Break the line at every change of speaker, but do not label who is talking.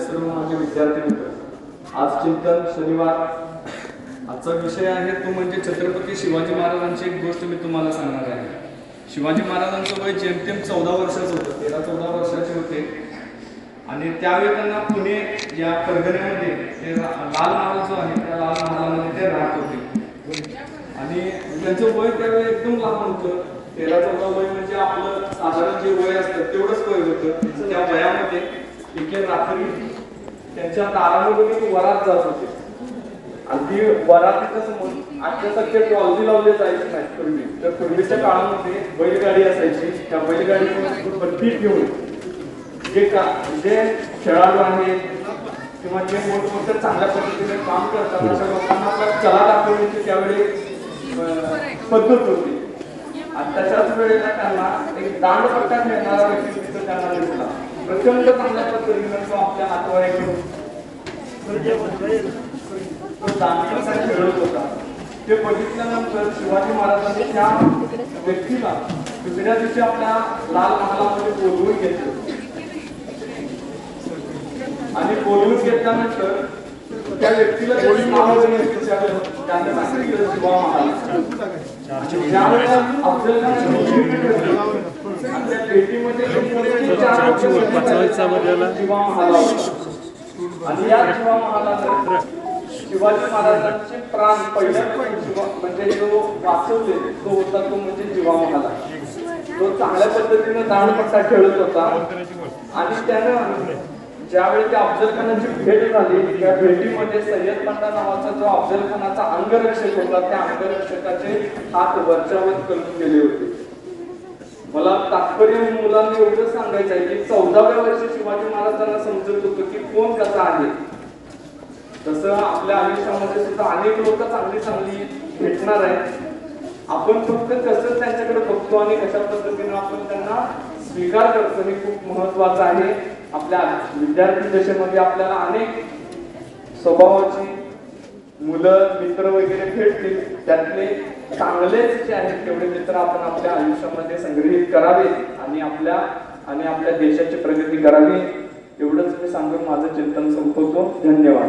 सर्व माझे विद्यार्थी मित्र आज चिंतन शनिवार. आजचा विषय आहे तो म्हणजे छत्रपती शिवाजी महाराजांची एक गोष्ट मी तुम्हाला सांगणार आहे. शिवाजी महाराजांचं वय जेमतेम चौदा वर्षाचं होतं तेरा चौदा वर्षाचे होते. आणि त्यावेळी त्यांना पुणे या परगण्यामध्ये ते लाल महाल जो आहे त्या लाल महालामध्ये ते राहत होते. आणि त्यांचं वय त्यावेळी एकदम लहान होतं. तेरा चौदा वय म्हणजे आपलं साधारण जे वय असतं तेवढंच वय होतं. त्या वयामध्ये एके रात्री त्यांच्या दारामध्ये एक वरात जात होते. आणि ती वरातीचं समोर आजच्यासारखे ट्रॉलजी लावले जायचे नाही पूर्वी. तर पूर्वीच्या काळामध्ये बैलगाडी असायची. त्या बैलगाडीवर बत्ती घेऊन जे का जे खेळाडू आहेत किंवा जे मोठमोठ्या चांगल्या पद्धतीने काम करतात अशा लोकांना आपल्या कला दाखवण्याची त्यावेळी पद्धत होती. आणि त्याच्याच वेळेला त्यांना एक दांडपट्टा खेळणारा व्यक्ती तिथं त्यांना दिसला प्रचंड चांगल्या पद्धतीने तो आपल्या हातावर घेऊन तो दांडपट्टा खेळत होता. ते बघितल्यानंतर शिवाजी महाराजांनी त्या व्यक्तीला दुसऱ्या दिवशी आपल्या लाल महालामध्ये बोलवून घेतलं. आणि बोलवून घेतल्यानंतर त्या व्यक्तीला त्याची नावं त्याने सांगितलं शिवा महाराज. ज्यावेळेला अफजल त्या आणि या शिवाजी महाराजांचे प्राण पहिल्या म्हणजे जो वाचवले तो होता तो म्हणजे जीवा तो चांगल्या पद्धतीने दाणपट्टा खेळत होता आणि त्यानं ज्यावेळी त्या अफजल खानाची भेट झाली त्या भेटीमध्ये सय्यद पंडा नावाचा जो अफजल खानाचा अंगरक्षक होता त्या अंगरक्षकाचे हात वरच्यावर करून गेले होते. मला तात्पर्य मुलांना एवढं सांगायचं आहे की चौदाव्या वर्षी शिवाजी महाराजांना समजत होतं की कोण कसा आहे. तसं आपल्या आयुष्यामध्ये सुद्धा अनेक लोक चांगली चांगली भेटणार आहेत. आपण फक्त कसं त्यांच्याकडे बघतो आणि कशा पद्धतीने आपण त्यांना स्वीकार करतो हे खूप महत्वाचं आहे. आपल्या विद्यार्थी दशेमध्ये आपल्याला अनेक स्वभावाची मुलं मित्र वगैरे भेटतील. त्यातले चांगलेच जे आहेत तेवढे मित्र आपण आपल्या आयुष्यामध्ये संग्रहित करावे आणि आपल्या आणि आपल्या देशाची प्रगती करावी. एवढंच मी सांगून माझं चिंतन संपवतो. धन्यवाद.